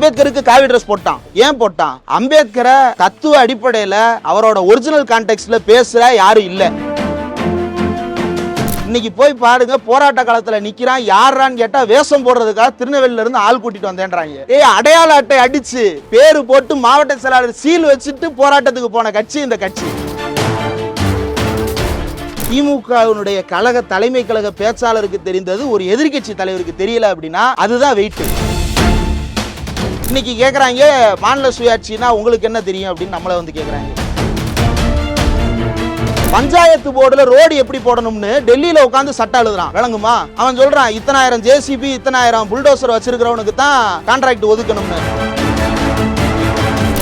அம்பேத்கருக்கு காவி ட்ரெஸ் போட்டான். ஏன் போட்டான்? அம்பேத்கரை தத்துவ அடிப்படையில அவரோட ஒரிஜினல் கான்டெக்ட்ல பேசுற யாரும் இல்லை. இன்னைக்கு போய் பாருங்க போராட்ட காலத்துல நிக்கிறான். யாரான்னு கேட்டா வேஷம் போடுறதுக்காக திருநெல்வேலியில இருந்து ஆள் கூட்டிட்டு வந்தேன்றாங்க. ஏய் அடையாள அட்டை அடிச்சு பேரு போட்டு மாவட்ட செயலாளர் சீல் வச்சுட்டு போராட்டத்துக்கு போன கட்சி இந்த கட்சி. திமுகவினுடைய கழக தலைமை கழக பேச்சாளருக்கு தெரிந்தது ஒரு எதிர்க்கட்சி தலைவருக்கு தெரியல அப்படின்னா அதுதான் வெயிட் இன்னைக்கு கேட்குறாங்க மாநில சுயாட்சினா உங்களுக்கு என்ன தெரியும் அப்படின்னு நம்மளை வந்து கேட்குறாங்க பஞ்சாயத்து போர்டுல ரோடு எப்படி போடணும்னு டெல்லியில உட்காந்து சட்டம் எழுதுறான் விளங்குமா? அவன் சொல்றான் இத்தனாயிரம் ஜேசிபி இத்தனாயிரம் புல்டோசர் வச்சிருக்கிறவனுக்கு தான் கான்ட்ராக்ட் ஒதுக்கணும்னு.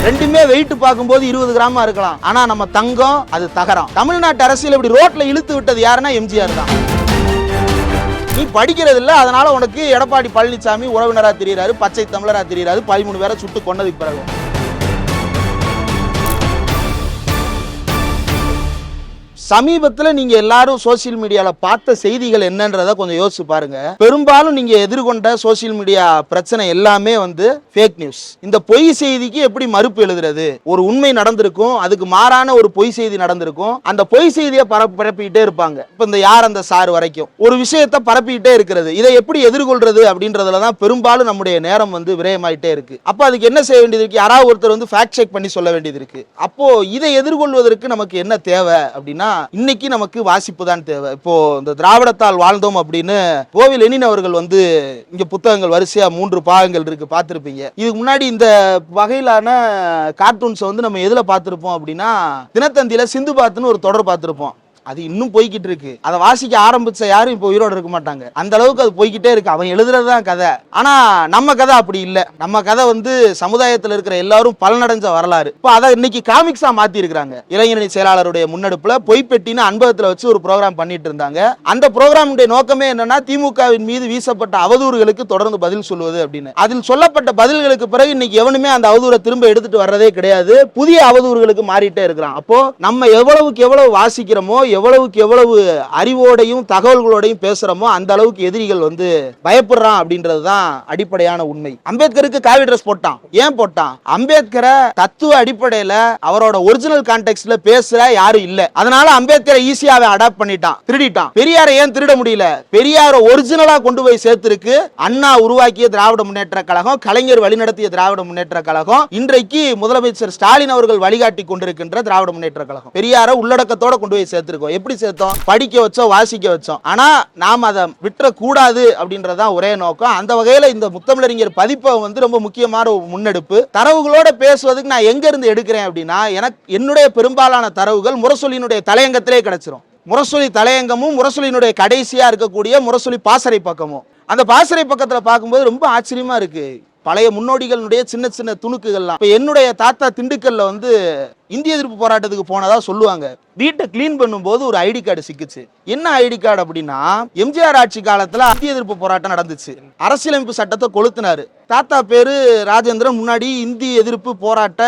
ரெண்டுமே வெயிட் பார்க்கும்போது இருபது கிராமா இருக்கலாம். ஆனா நம்ம தங்கம் அது தகரம். தமிழ்நாட்டு அரசியல் இப்படி ரோட்ல இழுத்து விட்டது யாருன்னா எம்ஜிஆர் தான். நீ படிக்கிறது இல்லை அதனால உனக்கு எடப்பாடி பழனிசாமி உறவினராக தெரிகிறாரு பச்சை தமிழராக தெரிகிறாரு பதிமூணு பேரை சுட்டு கொண்டதுக்கு பிறகு. சமீபத்தில் நீங்க எல்லாரும் சோசியல் மீடியால பார்த்த செய்திகள் என்னன்றத கொஞ்சம் யோசிச்சு பாருங்க. பெரும்பாலும் நீங்க எதிர்கொண்ட சோசியல் மீடியா பிரச்சனை எல்லாமே வந்து ஃபேக் நியூஸ் இந்த பொய் செய்திக்கு எப்படி மறுப்பு எழுதுறது? ஒரு உண்மை நடந்திருக்கும் அதுக்கு மாறான ஒரு பொய் செய்தி நடந்திருக்கும். அந்த பொய் செய்தியை பரப்பு பரப்பிக்கிட்டே இருப்பாங்க. இப்ப இந்த யார் அந்த சார் வரைக்கும்? ஒரு விஷயத்தை பரப்பிக்கிட்டே இருக்கிறது. இதை எப்படி எதிர்கொள்றது அப்படின்றதுல தான் பெரும்பாலும் நம்முடைய நேரம் வந்து விரயமாயிட்டே இருக்கு. அப்போ அதுக்கு என்ன செய்ய வேண்டியது இருக்கு? யாராவது ஒருத்தர் வந்து ஃபேக்ட் செக் பண்ணி சொல்ல வேண்டியது இருக்கு. அப்போ இதை எதிர்கொள்வதற்கு நமக்கு என்ன தேவை அப்படின்னா இன்னைக்கு நமக்கு வாசிப்பு தான் தேவை. இப்போ இந்த திராவிடத்தால் வாழ்ந்தோம் அப்படின்னு கோவில் லெனின் அவர்கள் வந்து இங்க புத்தகங்கள் வரிசையா மூன்று பாகங்கள் இருக்கு பார்த்திருப்பீங்க. இதுக்கு முன்னாடி இந்த வகையிலான கார்ட்டூன்ஸை வந்து நம்ம எதுல பார்த்திருப்போம் அப்படின்னா தினத்தந்தியில சிந்து பாத்துன்னு ஒரு தொடர் பார்த்திருப்போம். அது இன்னும் போய்கிட்டு இருக்கு. அதை வாசிக்க ஆரம்பிச்ச யாரும் இப்போ உயிரோடு இருக்க மாட்டாங்க. அந்த அளவுக்கு அது போய்கிட்டே இருக்கு. அவன் எழுதுறது தான் கதை. ஆனா நம்ம கதை அப்படி இல்லை. நம்ம கதை வந்து சமுதாயத்தில் இருக்கிற எல்லாரும் பலனடைஞ்ச வரலாறு. இப்போ அதை இன்னைக்கு காமிக்ஸா மாத்தி இருக்கிறாங்க இளைஞரணி செயலாளருடைய முன்னெடுப்புல பொய்ப்பெட்டின்னு அன்பகத்தில் வச்சு ஒரு ப்ரோக்ராம் பண்ணிட்டு இருந்தாங்க. அந்த ப்ரோக்ராமுடைய நோக்கமே என்னன்னா திமுகவின் மீது வீசப்பட்ட அவதூறுகளுக்கு தொடர்ந்து பதில் சொல்வது அப்படின்னு. அதில் சொல்லப்பட்ட பதில்களுக்கு பிறகு இன்னைக்கு எவனுமே அந்த அவதூரை திரும்ப எடுத்துட்டு வர்றதே கிடையாது. புதிய அவதூறுகளுக்கு மாறிட்டே இருக்கிறான். அப்போ நம்ம எவ்வளவுக்கு எவ்வளவு வாசிக்கிறோமோ எவ்வளவுக்கு எவ்வளவு அறிவோடையும் தகவல்களோடையும் பேசுறோமோ அந்த அளவுக்கு எதிரிகள் வந்து பயப்படுறான் அப்படின்றது தான் அடிப்படையான உண்மை. அம்பேத்கருக்கு காவி ட்ரெஸ் போட்டான். ஏன் போட்டான்? அம்பேத்கரை தத்துவ அடிப்படையில அவரோட ஒரிஜினல் கான்டெக்ட்ல பேசுற யாரும் இல்ல. அதனால அம்பேத்கரை ஈஸியா அடாப்ட் பண்ணிட்டான். திருடிட்டான். பெரியாரை ஏன் திருட முடியல? பெரியார ஒரிஜினலா கொண்டு போய் சேர்த்திருக்கு அண்ணா உருவாக்கிய திராவிட முன்னேற்ற கழகம் கலைஞர் வழிநடத்திய திராவிட முன்னேற்ற கழகம் இன்றைக்கு முதலமைச்சர் ஸ்டாலின் அவர்கள் வழிகாட்டி கொண்டிருக்கின்ற திராவிட முன்னேற்ற கழகம். பெரியார உள்ளடக்கத்தோட கொண்டு போய் சேர்த்தோம் எப்படி சேர்த்தோம் படிக்க வச்சோம் வாசிக்க வச்சோம். ஆனால் நாம் அதை விட்டுறக்கூடாது அப்படின்றதான் ஒரே நோக்கம். அந்த வகையில் இந்த முத்தமிழறிஞர் பதிப்பை வந்து ரொம்ப முக்கியமான ஒரு முன்னெடுப்பு. தரவுகளோட பேசுவதுக்கு நான் எங்கேருந்து எடுக்கிறேன் அப்படின்னா எனக்கு என்னுடைய பெரும்பாலான தரவுகள் முரசொலியினுடைய தலையங்கத்திலே கிடச்சிரும். முரசொலி தலையங்கமும் முரசொலியினுடைய கடைசியாக இருக்கக்கூடிய முரசொலி பாசறை பக்கமும். அந்த பாசறை பக்கத்தில் பார்க்கும்போது ரொம்ப ஆச்சரியமாக இருக்குது பழைய முன்னோடிகளுடைய சின்ன சின்ன துணுக்குகள்லாம். இப்போ என்னுடைய தாத்தா திண்டுக்கல்ல வந்து இந்திய எதிர்ப்பு போராட்டத்துக்கு போனதா சொல்லுவாங்க. வீட்டை கிளீன் பண்ணும்போது ஒரு ஐடி கார்டு சிக்கிச்சு. என்ன ஐடி கார்டு அப்படின்னா எம்ஜிஆர் ஆட்சி காலத்துல இந்திய எதிர்ப்பு போராட்டம் நடந்துச்சு. அரசியலமைப்பு சட்டத்தை கொளுத்துனாரு. தாத்தா பேரு ராஜேந்திரன் முன்னாடி இந்தி எதிர்ப்பு போராட்ட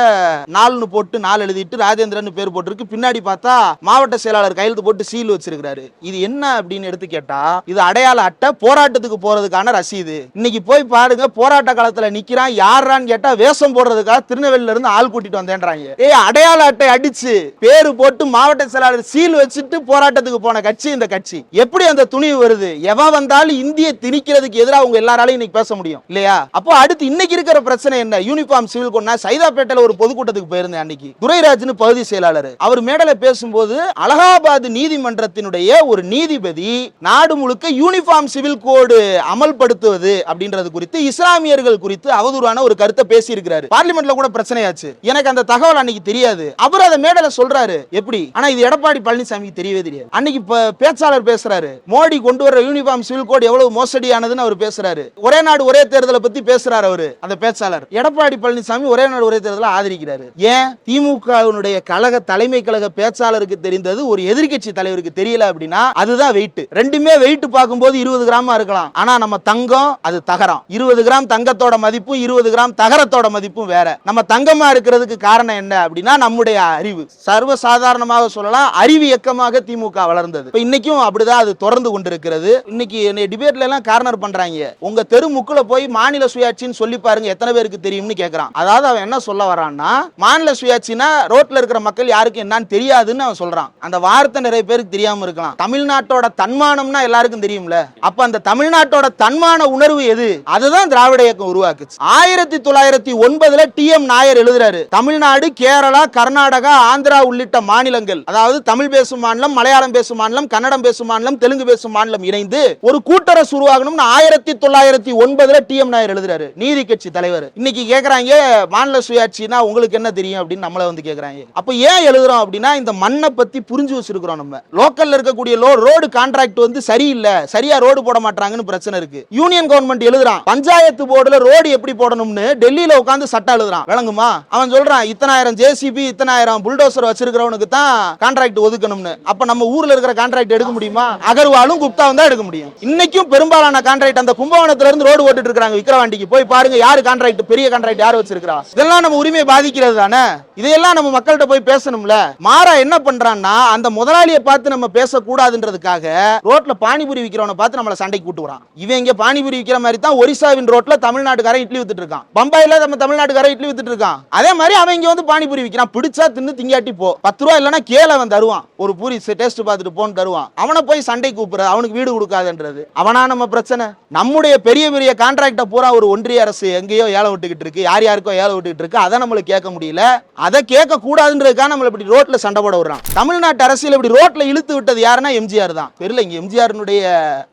நாள்னு போட்டு நாள் எழுதிட்டு ராஜேந்திரன் பேர் போட்டிருக்கு. பின்னாடி பார்த்தா மாவட்ட செயலாளர் கையெழுத்து போட்டு சீல் வச்சிருக்காரு இது என்ன அப்படின்னு எடுத்து கேட்டா இது அடையாள அட்டை போராட்டத்துக்கு போறதுக்கான ரசீது. இன்னைக்கு போய் பாருங்க போராட்ட காலத்துல நிக்கிறான் யாரான்னு கேட்டா வேஷம் போடுறதுக்காக திருநெல்வேலியில இருந்து ஆள் கூட்டிட்டு வந்தேன்றாங்க. ஏய் அடையாள அட்டை அடிச்சு பேரு போட்டு மாவட்ட செயலாளர் சீல் வச்சுட்டு போராட்டத்துக்கு போன கட்சி இந்த கட்சி. எப்படி அந்த துணிவு வருது? எவன் வந்தாலும் இந்திய திணிக்கிறதுக்கு எதிராக அவங்க எல்லாராலையும் இன்னைக்கு பேச முடியும் இல்லையா? அப்போ அடுத்து இன்னைக்கு இருக்கிற பிரச்சனை என்ன? யூனிஃபார்ம் சிவில் கொண்டா சைதாப்பேட்டையில ஒரு பொதுக்கூட்டத்துக்கு போயிருந்தேன் அன்னைக்கு. துரைராஜ்னு பகுதி செயலாளர். அவர் மேடல பேசும்போது அலகாபாத் நீதிமன்றத்தினுடைய ஒரு நீதிபதி நாடு முழுக்க யூனிஃபார்ம் சிவில் கோடு அமல்படுத்துவது அப்படின்றது குறித்து இஸ்லாமியர்கள் குறித்து அவதூறான ஒரு கருத்தை பேசியிருக்கிறாரு. பார்லிமெண்ட்ல கூட பிரச்சனையாச்சு. எனக்கு அந்த தகவல் அன்னைக்கு தெரியாது. அவர் அதை மேடையில சொல்றாரு. எப்படி? ஆனா இது எடப்பாடி பழனிசாமிக்கு தெரியவே தெரியாது. அன்னைக்கு பேச்சாளர் பேசுறாரு. மோடி கொண்டு வர யூனிஃபார்ம் சிவில் கோட் எவ்வளவு மோசடியானதுன்னு அவர் பேசுறாரு. ஒரே நாடு ஒரே தேர்தலை பத்தி பேசுறாரு அவரு அந்த பேச்சாளர். எடப்பாடி பழனிசாமி ஒரே நாடு ஒரே தேர்தலை ஆதரிக்கிறாரு. ஏன்? திமுகவினுடைய கழக தலைமை கழக பேச்சாளருக்கு தெரிந்தது ஒரு எதிர்கட்சி தலைவருக்கு தெரியல அப்படின்னா அதுதான் வெயிட் ரெண்டுமே வெயிட் பார்க்கும்போது இருபது கிராமா இருக்கலாம். ஆனா நம்ம தங்கம் அது தகரம். இருபது கிராம் தங்கத்தோட மதிப்பும் இருபது கிராம் தகரத்தோட மதிப்பும் வேற. நம்ம தங்கமா இருக்கிறதுக்கு காரணம் என்ன அப்படின்னா நம்முடைய அறிவு. சர்வ சாதாரணமாக சொல்லலாம் அறிவு இயக்கமாக திமுக வளர்ந்தது. இப்ப இன்னைக்கும் அப்படிதான் அது தொடர்ந்து கொண்டிருக்கிறது. இன்னைக்கு என்னை டிபேட்ல எல்லாம் கார்னர் பண்றாங்க. உங்க தெரு முக்குல போய் மாநில சுயாட்சின்னு சொல்லி பாருங்க எத்தனை பேருக்கு தெரியும்னு கேக்குறான். அதாவது அவன் என்ன சொல்ல வரான்னா மாநில சுயாட்சினா ரோட்ல இருக்கிற மக்கள் யாருக்கும் என்னன்னு தெரியாதுன்னு அவன் சொல்றான். அந்த வார்த்தை நிறைய பேருக்கு தெரியாம இருக்கலாம். தமிழ்நாட்டோட தன்மானம்னா எல்லாருக்கும் தெரியும்ல. அப்ப அந்த தமிழ்நாட்டோட தன்மான உணர்வு எது? அதுதான் திராவிட இயக்கம் உருவாக்குச்சு. ஆயிரத்தி தொள்ளாயிரத்தி ஒன்பதுல டி எம் நாயர் எழுதுறாரு தமிழ்நாடு கேரளா கர்நாடகா ஆந்திரா உள்ளிட்ட மாநிலங்கள் அதாவது தமிழ் பேசும் மாநிலம் மலையாளம் பேசும் மாநிலம் கன்னடம் பேசும் மாநிலம் தெலுங்கு பேசும் மாநிலம் இணைந்து ஒரு கூட்டரசு உருவாகணும்னு ஆயிரத்தி தொள்ளாயிரத்தி ஒன்பதுல டி எம் நாயர் எழுதுறாரு. நீதி கட்சி தலைவர். இன்னைக்கு கேக்குறாங்க மாநில சுயாட்சினா உங்களுக்கு என்ன தெரியும் அப்படின்னு நம்மள வந்து கேக்குறாங்க. அப்ப ஏன் எழுதுறோம் அப்படின்னா இந்த மண்ணை பத்தி புரிஞ்சு வச்சிருக்கிறோம் நம்ம. லோக்கல்ல இருக்கக்கூடிய ரோடு கான்ட்ராக்ட் வந்து சரியில்லை சரியா ரோடு போட மாட்டாங்கன்னு பிரச்சனை இருக்கு. யூனியன் கவர்மெண்ட் எழுதுறான் பஞ்சாயத்து போர்டுல ரோடு எப்படி போடணும்னு டெல்லியில உட்காந்து சட்டம் எழுதுறான். விளங்குமா? அவன் சொல்றான் இத்தனாயிரம் ஜேசிபி இத்தனாயிரம் புல்டோசர் வச்சிருக்கிறவனுக்கு தான் கான்ட்ராக்ட் ஒதுக்கணும்னு. அப்ப நம்ம ஊர்ல இருக்கிற கான்ட்ராக்ட் எடுக்க முடியுமா? அகர்வாலும் குப்தாவும் தான் எடுக்க முடியும். இன்னைக்கும் பெரும்பாலான கான்ட்ராக்ட் அந்த கும்பகோணத்துல இருந்து ரோடு ஓட்டு இருக்காங்க விக்கிரவாண்டிக்கு. போய் பாருங்க யாரு கான்ட்ராக்ட் பெரிய கான்ட்ராக்ட் யார் வச்சிருக்கா இதெல்லாம் நம்ம உரிமை பாதிக்கிறது தானே? இதையெல்லாம் நம்ம மக்கள்கிட்ட போய் பேசணும்ல? மாறா என்ன பண்றான்னா அந்த முதலாளியை பார்த்து நம்ம பேசக்கூடாதுன்றதுக்காக ரோட்ல பானிபூரி விக்கிறவனை பார்த்து நம்மள சண்டைக்கு கூட்டுறான் இவன் இங்க பானிபூரி விக்கிற மாதிரி தான் ஒரிசாவின் ரோட்ல தமிழ்நாட்டுக்காரன் இட்லி வித்துட்டு இருக்கான். பம்பாயில நம்ம தமிழ்நாட்டுக்காரன் இட்லி வித்துட்டு இருக்கான். அதே மாதிரி அவன் இங்க வந்து பானிபூரி விக்கிறான் பிடிச்சா தின்னு திங்காட்டி போ. பத்து ரூபா இல்லைன்னா கேல அவன் தருவான். ஒரு பூரி டேஸ்ட் பார்த்துட்டு போன்னு தருவான். அவனை போய் சண்டை கூப்பிடுற அவனுக்கு வீடு கொடுக்காதுன்றது. அவனா நம்ம பிரச்சனை. நம்முடைய பெரிய பெரிய கான்ட்ராக்டை பூரா ஒரு ஒன்றிய அரசு எங்கேயோ ஏழை விட்டுக்கிட்டு இருக்கு. யார் யாருக்கோ ஏழை விட்டுக்கிட்டு இருக்கு. அதை நம்மளுக்கு கேட்க முடியல. அதை கேட்க கூடாதுன்றதுக்காக நம்மள இப்படி ரோட்ல சண்டை போட விடுறான். தமிழ்நாட்டு அரசியல் இப்படி ரோட்ல இழுத்து விட்டது யாருன்னா எம்ஜிஆர் தான். தெரியல இங்க எம்ஜிஆர்னுடைய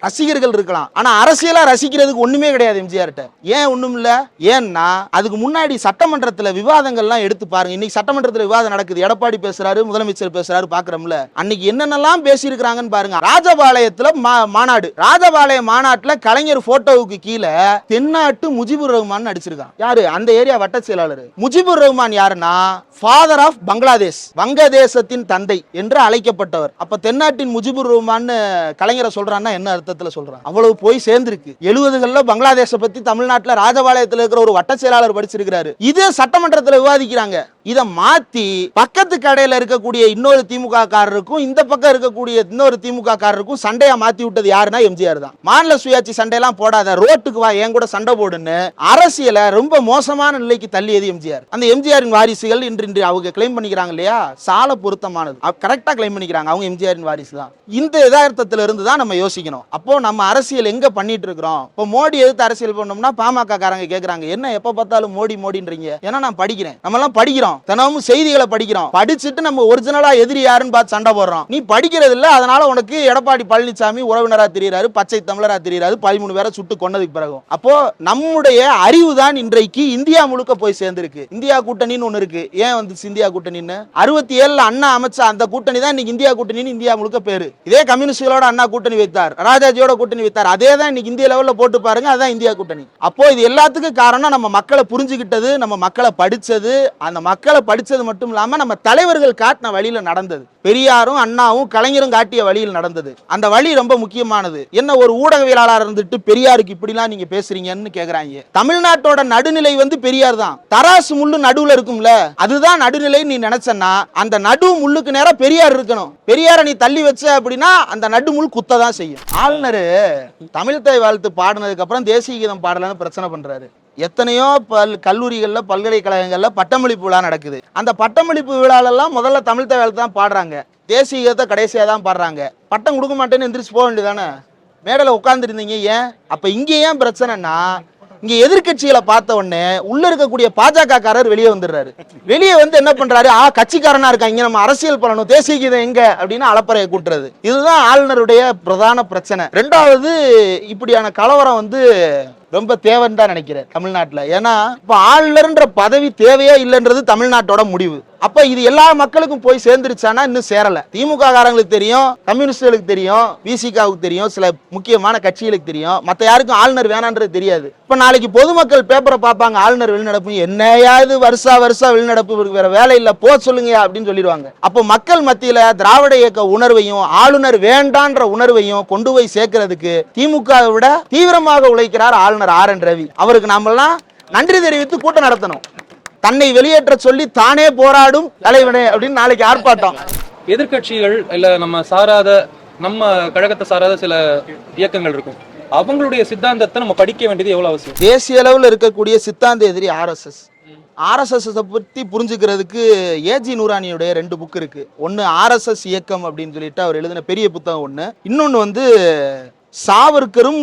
ரசிகர்கள் இருக்கலாம். ஆனா அரசியலா ரசிக்கிறதுக்கு ஒண்ணுமே கிடையாது எம்ஜிஆர்ட்ட ஏன் ஒண்ணும் இல்ல? ஏன்னா அதுக்கு முன்னாடி சட்டமன்றத்துல விவாதங்கள்லாம் எடுத்து பாருங்க. இன்னைக்கு சட்டமன்ற சட்டமன்றத்துல விவாதம் நடக்குது. எடப்பாடி பேசுறாரு முதலமைச்சர் பேசுறாரு பாக்குறோம்ல. அன்னைக்கு என்னென்னலாம் பேசியிருக்கிறாங்கன்னு பாருங்க. ராஜபாளையத்துல மாநாடு. ராஜபாளைய மாநாட்டுல கலைஞர் போட்டோவுக்கு கீழே தென்னாட்டு முஜிபுர் ரஹ்மான் நடிச்சிருக்கான். யாரு? அந்த ஏரியா வட்ட செயலாளர். முஜிபுர் ரஹ்மான் யாருன்னா? ஃபாதர் ஆஃப் பங்களாதேஷ் வங்கதேசத்தின் தந்தை என்று அழைக்கப்பட்டவர். அப்ப தென்னாட்டின் முஜிபுர் ரஹ்மான் கலைஞரை சொல்றான்னா என்ன அர்த்தத்துல சொல்றான்? அவ்வளவு போய் சேர்ந்திருக்கு. எழுபதுகள்ல பங்களாதேஷ பத்தி தமிழ்நாட்டுல ராஜபாளையத்துல இருக்கிற ஒரு வட்ட செயலாளர் படிச்சிருக்கிறாரு. இது சட்டமன்றத்தில் விவாதிக்கிறாங்க. இதை மாத்தி பக்கத்து கடையில இருக்கக்கூடிய இன்னொரு திமுக காரருக்கும் இந்த பக்கம் இருக்கக்கூடிய இன்னொரு திமுக காரருக்கும் சண்டையா மாத்தி விட்டது யாருன்னா எம்ஜிஆர் தான். மாநில சுயாட்சி சண்டையெல்லாம் போடாத ரோட்டுக்கு வா என் கூட சண்டை போடுன்னு அரசியலை ரொம்ப மோசமான நிலைக்கு தள்ளியது எம்ஜிஆர். அந்த எம்ஜிஆரின் வாரிசுகள் இன்று இன்று அவங்க கிளைம் பண்ணிக்கிறாங்க இல்லையா? சால பொருத்தமானது. கரெக்டா கிளைம் பண்ணிக்கிறாங்க அவங்க எம்ஜிஆரின் வாரிசு தான். இந்த யதார்த்தத்துல இருந்து தான் நம்ம யோசிக்கணும். அப்போ நம்ம அரசியல் எங்க பண்ணிட்டு இருக்கிறோம்? இப்போ மோடி எதிர்த்து அரசியல் பண்ணோம்னா பாமக காரங்க கேக்குறாங்க என்ன எப்ப பார்த்தாலும் மோடி மோடின்றீங்க? ஏன்னா நான் படிக்கிறேன். நம்ம எல்லாம் படிக்கிறோம். தினமும் செய்திகளை படிக்கிறோம். படிச்சுட்டு நம்ம ஒரிஜினலா எதிரி யாருன்னு பார்த்து சண்டை போடுறோம். நீ படிக்கிறது இல்ல அதனால உனக்கு எடப்பாடி பழனிசாமி உறவினரா தெரியுறாரு பச்சை தமிழரா தெரியுறாரு பதிமூணு பேரை சுட்டு கொன்னதுக்கு பிறகு அப்போ நம்முடைய அறிவு தான் இன்றைக்கு இந்தியா முழுக்க போய் சேர்ந்திருக்கு. இந்தியா கூட்டணின்னு ஒண்ணு இருக்கு. ஏன் வந்து இந்தியா கூட்டணின்னு? அறுபத்தி ஏழுல அண்ணா அமைச்ச அந்த கூட்டணி தான் இன்னைக்கு இந்தியா கூட்டணின்னு இந்தியா முழுக்க பேரு. இதே கம்யூனிஸ்டுகளோட அண்ணா கூட்டணி வைத்தார். ராஜாஜியோட கூட்டணி வைத்தார். அதே தான் இன்னைக்கு இந்திய லெவல்ல போட்டு பாருங்க அதான் இந்தியா கூட்டணி. அப்போ இது எல்லாத்துக்கும் காரணம் நம்ம மக்களை புரிஞ்சுக்கிட்டது நம்ம மக்களை படிச்சது அந்த மக்களை படிச்சது மட்டும் இல்லாம நம்ம தலைவர்கள் காட்டின வழியில நடந்தது. பெரியாரும் அண்ணாவும் கலைஞரும் காட்டிய வழியில் நடந்தது. அந்த வழி ரொம்ப முக்கியமானது. என்ன ஒரு ஊடகவியலாளர் இருந்துட்டு பெரியாருக்கு இப்படிலாம் நீங்க பேசுறீங்கன்னு கேக்குறாங்க. தமிழ்நாட்டோட நடுநிலை வந்து பெரியார் தான். தராசு முள்ளு நடுவுல இருக்கும்ல. அதுதான் நடுநிலை நீ நினைச்சன்னா அந்த நடு முள்ளுக்கு நேரா பெரியார் இருக்கணும். பெரியாரை நீ தள்ளி வச்ச அப்படின்னா அந்த நடு முள் குத்த தான் செய்யும். ஆளுநர் தமிழ் வாழ்த்து பாடினதுக்கு அப்புறம் தேசிய கீதம் பாடலன்னு பிரச்சனை பண்றாரு. எத்தனையோ பல் கல்லூரிகளில் பல்கலைக்கழகங்களில் பட்டமளிப்பு விழா நடக்குது. அந்த பட்டமளிப்பு விழாலெல்லாம் முதல்ல தமிழ் தகவல் தான் பாடுறாங்க. தேசிய கீதத்தை கடைசியாக தான் பாடுறாங்க. பட்டம் கொடுக்க மாட்டேன்னு எந்திரிச்சு போக வேண்டியதானே மேடையில் உட்காந்துருந்தீங்க ஏன்? அப்போ இங்கே ஏன் பிரச்சனைனா இங்கே எதிர்க்கட்சிகளை பார்த்த உடனே உள்ள இருக்கக்கூடிய பாஜகக்காரர் வெளியே வந்துடுறாரு. வெளியே வந்து என்ன பண்றாரு? ஆ கட்சிக்காரனா இருக்காங்க நம்ம அரசியல் பண்ணணும் தேசிய கீதம் எங்க? அப்படின்னு அலப்பறையை கூட்டுறது. இதுதான் ஆளுநருடைய பிரதான பிரச்சனை. ரெண்டாவது இப்படியான கலவரம் வந்து ரொம்ப தேவைன்னு தான் நினைக்கிறேன் தமிழ்நாட்டில். ஏன்னா இப்போ ஆளுநர்ன்ற பதவி தேவையே இல்லைன்றது தமிழ்நாட்டோட முடிவு. அப்ப இது எல்லா மக்களுக்கும் போய் சேர்ந்துருச்சானா இன்னும் சேரல. திமுக காரங்களுக்கு தெரியும் கம்யூனிஸ்டுகளுக்கு தெரியும் விசிகாவுக்கு தெரியும் சில முக்கியமான கட்சிகளுக்கு தெரியும். மத்த யாருக்கும் ஆளுநர் வேணான்றது தெரியாது. இப்ப நாளைக்கு பொதுமக்கள் பேப்பரை பார்ப்பாங்க ஆளுநர் வெளிநடப்பு என்னையாவது வருஷா வருஷா வெளிநடப்பு வேற வேலை இல்ல போ சொல்லுங்க அப்படின்னு சொல்லிடுவாங்க அப்போ மக்கள் மத்தியில திராவிட இயக்க உணர்வையும் ஆளுநர் வேண்டான்ற உணர்வையும் கொண்டு போய் சேர்க்கறதுக்கு திமுக விட தீவிரமாக உழைக்கிறார் ஆளுநர். R N Ravi. அவருக்கு நாமெல்லாம் நன்றி தெரிவித்து கூட்டம் நடத்தணும். தன்னை வெளியேற்ற சொல்லி தானே போராடும் தலைவனே அப்படின்னு நாளைக்கு ஆர்ப்பாட்டம். எதிர்க்கட்சிகள் இல்ல நம்ம சாராத நம்ம கழகத்தை சாராத சில இயக்கங்கள் இருக்கும். அவங்களுடைய சித்தாந்தத்தை நம்ம படிக்க வேண்டியது எவ்வளவு அவசியம்? தேசிய அளவில் இருக்கக்கூடிய சித்தாந்த எதிரி ஆர்எஸ்எஸ் ஆர்எஸ்எஸ் பற்றி புரிஞ்சுக்கிறதுக்கு ஏஜி நூரானியுடைய ரெண்டு புக் இருக்கு. ஒன்று ஆர்எஸ்எஸ் இயக்கம் அப்படின்னு சொல்லிட்டு அவர் எழுதின பெரிய புத்தகம் ஒன்று இன்னொன்று வந்து சாவர்க்கரும்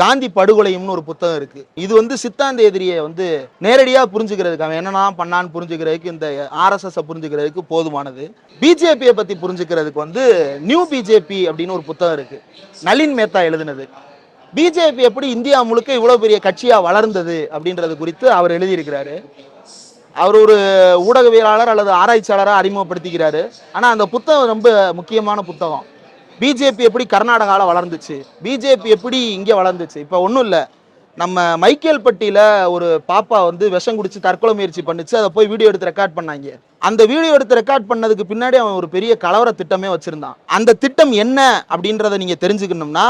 காந்தி படுகொலையும்னு ஒரு புத்தகம் இருக்கு. இது வந்து சித்தாந்த எதிரியை வந்து நேரடியாக புரிஞ்சுக்கிறதுக்கு அவன் என்னென்ன பண்ணான்னு புரிஞ்சுக்கிறதுக்கு இந்த ஆர்எஸ்எஸ் புரிஞ்சுக்கிறதுக்கு போதுமானது. பிஜேபியை பற்றி புரிஞ்சுக்கிறதுக்கு வந்து நியூ பிஜேபி அப்படின்னு ஒரு புத்தகம் இருக்கு. நளின் மேத்தா எழுதினது. பிஜேபி எப்படி இந்தியா முழுக்க இவ்வளோ பெரிய கட்சியாக வளர்ந்தது அப்படின்றது குறித்து அவர் எழுதியிருக்கிறாரு. அவர் ஒரு ஊடகவியலாளர் அல்லது ஆராய்ச்சியாளராக அறிமுகப்படுத்திக்கிறாரு. ஆனால் அந்த புத்தகம் ரொம்ப முக்கியமான புத்தகம். பிஜேபி எப்படி கர்நாடகாவில் வளர்ந்துச்சு? பிஜேபி எப்படி இங்கே வளர்ந்துச்சு? இப்போ ஒன்றும் இல்லை. நம்ம மைக்கேல்பட்டியில் ஒரு பாப்பா வந்து விஷம் குடிச்சு தற்கொலை முயற்சி பண்ணுச்சு. அதை போய் வீடியோ எடுத்து ரெக்கார்ட் பண்ணாங்க. அந்த வீடியோ எடுத்து ரெக்கார்ட் பண்ணதுக்கு பின்னாடி அவன் ஒரு பெரிய கலவர திட்டமே வச்சுருந்தான். அந்த திட்டம் என்ன அப்படின்றத நீங்கள் தெரிஞ்சுக்கணும்னா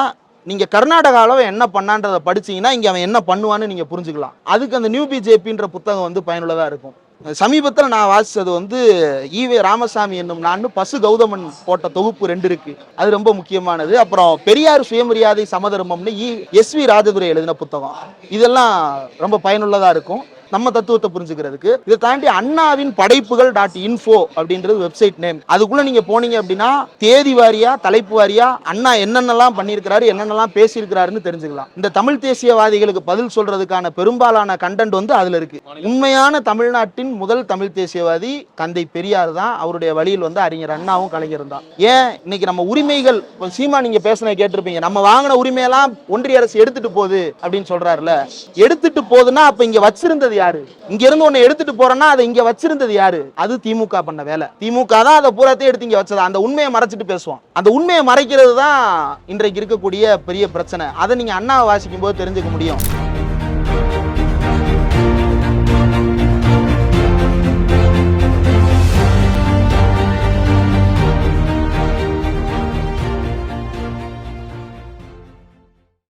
நீங்கள் கர்நாடகாவில் என்ன பண்ணான்றதை படிச்சீங்கன்னா இங்கே அவன் என்ன பண்ணுவான்னு நீங்கள் புரிஞ்சுக்கலாம். அதுக்கு அந்த நியூ பிஜேபின்ற புத்தகம் வந்து பயனுள்ளதாக இருக்கும். சமீபத்தில் நான் வாசித்தது வந்து ஈவே ராமசாமி என்னும் நான் பசு கௌதமன் போட்ட தொகுப்பு ரெண்டு இருக்கு. அது ரொம்ப முக்கியமானது. அப்புறம் பெரியார் சுயமரியாதை சமதர்மம்னு இ எஸ் வி ராஜதுரை எழுதின புத்தகம். இதெல்லாம் ரொம்ப பயனுள்ளதாக இருக்கும். நம்ம தத்துவத்தை புரிஞ்சுக்கிறதுக்கு. இதை தாண்டி அண்ணாவின் படைப்புகள் டாட் இன்ஃபோ அப்படின்றது வெப்சைட் நேம் அதுக்குள்ள நீங்க போனீங்க அப்படின்னா தேதி வாரியா தலைப்பு வாரியா அண்ணா என்னென்னலாம் பண்ணியிருக்கிறாரு என்னென்னலாம் பேசியிருக்கிறாருன்னு தெரிஞ்சுக்கலாம். இந்த தமிழ் தேசியவாதிகளுக்கு பதில் சொல்றதுக்கான பெரும்பாலான கண்டென்ட் வந்து அதுல இருக்கு. உண்மையான தமிழ்நாட்டின் முதல் தமிழ் தேசியவாதி தந்தை பெரியார் தான் அவருடைய வழியில் வந்து அறிஞர் அண்ணாவும் கலைஞர் தான் ஏன்? இன்னைக்கு நம்ம உரிமைகள் சீமா நீங்க பேசின கேட்டிருப்பீங்க. நம்ம வாங்கின உரிமையெல்லாம் ஒன்றிய அரசு எடுத்துட்டு போகுது அப்படின்னு சொல்றாருல. எடுத்துட்டு போகுதுன்னா அப்ப இங்க வச்சிருந்தது யாரு? இங்க இருந்து ஒண்ணு எடுத்துட்டு போறேன்னா அதை இங்க வச்சிருந்தது யாரு? அது திமுக பண்ண வேலை. திமுக தான் அதை பூராத்தையும் எடுத்து இங்க வச்சது? அந்த உண்மையை மறைச்சிட்டு பேசுவோம். அந்த உண்மையை மறைக்கிறது தான் இன்றைக்கு இருக்கக்கூடிய பெரிய பிரச்சனை. அதை நீங்க அண்ணாவை வாசிக்கும் போது தெரிஞ்சுக்க முடியும்.